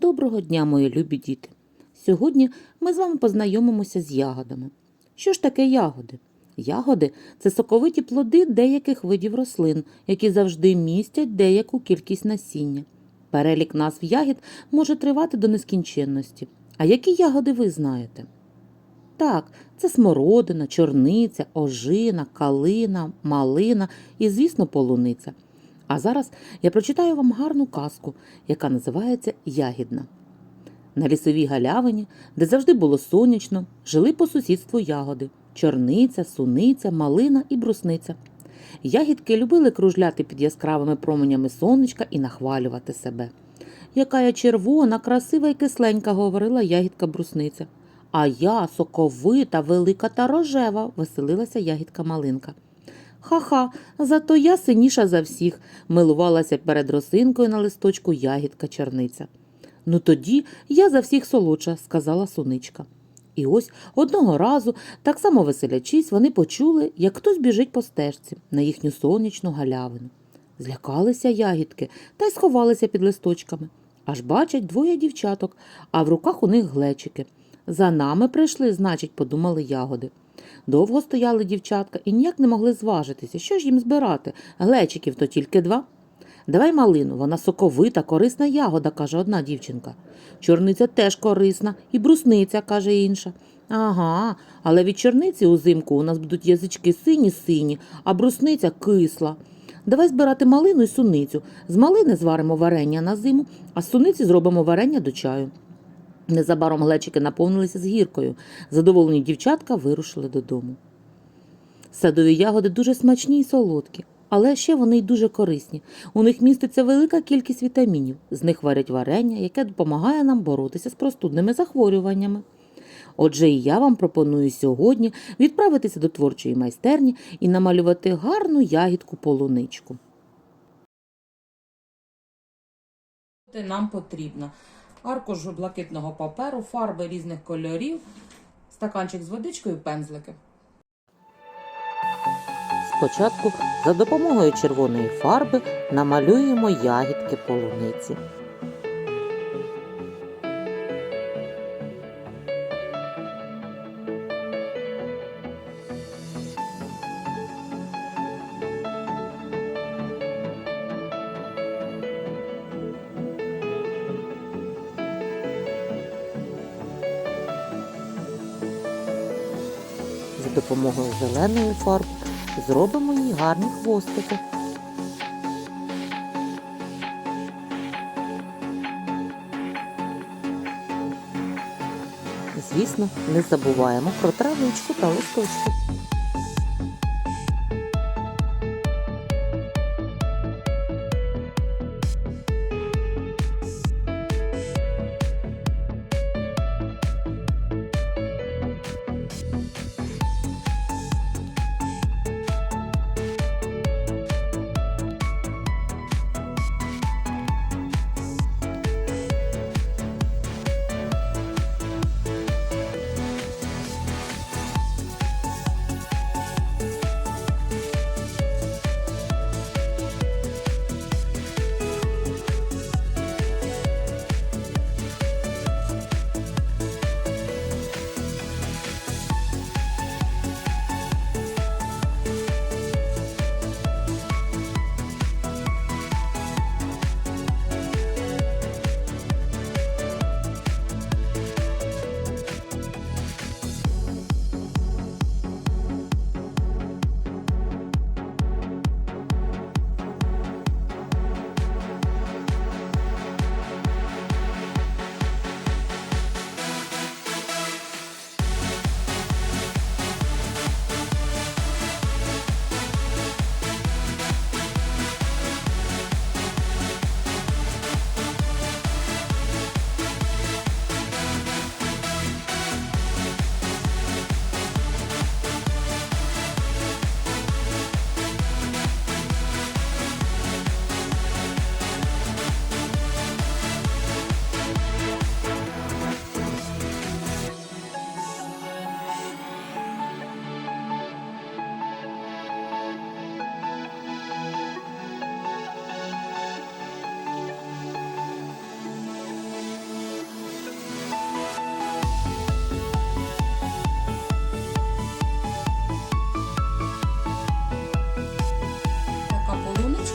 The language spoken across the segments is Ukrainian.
Доброго дня, мої любі діти! Сьогодні ми з вами познайомимося з ягодами. Що ж таке ягоди? Ягоди це соковиті плоди деяких видів рослин, які завжди містять деяку кількість насіння. Перелік назв ягід може тривати до нескінченності. А які ягоди ви знаєте? Так, це смородина, чорниця, ожина, калина, малина і, звісно, полуниця. А зараз я прочитаю вам гарну казку, яка називається Ягідна. На лісовій галявині, де завжди було сонячно, жили по сусідству ягоди чорниця, суниця, малина і брусниця. Ягідки любили кружляти під яскравими променями сонечка і нахвалювати себе. Яка я червона, красива і кисленька, говорила ягідка брусниця. А я соковита, велика та рожева, веселилася ягідка малинка. Ха-ха, зато я синіша за всіх, милувалася перед росинкою на листочку ягідка черниця. Ну тоді я за всіх солодша, сказала суничка. І ось одного разу, так само веселячись, вони почули, як хтось біжить по стежці на їхню сонячну галявину. Злякалися ягідки та й сховалися під листочками. Аж бачать двоє дівчаток, а в руках у них глечики. За нами прийшли, значить, подумали ягоди. Довго стояли дівчатка і ніяк не могли зважитися, що ж їм збирати. Глечиків то тільки два. Давай малину, вона соковита, корисна ягода, каже одна дівчинка. Чорниця теж корисна, і брусниця, каже інша. Ага, але від чорниці узимку у нас будуть язички сині-сині, а брусниця кисла. Давай збирати малину і суницю. З малини зваримо варення на зиму, а з суниці зробимо варення до чаю. Незабаром глечики наповнилися з гіркою. Задоволені дівчатка вирушили додому. Садові ягоди дуже смачні і солодкі, але ще вони й дуже корисні. У них міститься велика кількість вітамінів. З них варять варення, яке допомагає нам боротися з простудними захворюваннями. Отже, і я вам пропоную сьогодні відправитися до творчої майстерні і намалювати гарну ягідку полуничку. Нам потрібно аркуш блакитного паперу, фарби різних кольорів, стаканчик з водичкою, пензлики. Спочатку за допомогою червоної фарби намалюємо ягідки полуниці. Допомогою зеленої фарби зробимо їй гарні хвостики. Звісно, не забуваємо про травичку та листочки.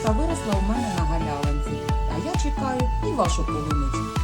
Полуничка виросла у мене на галявинці. А я чекаю і вашу полуничку.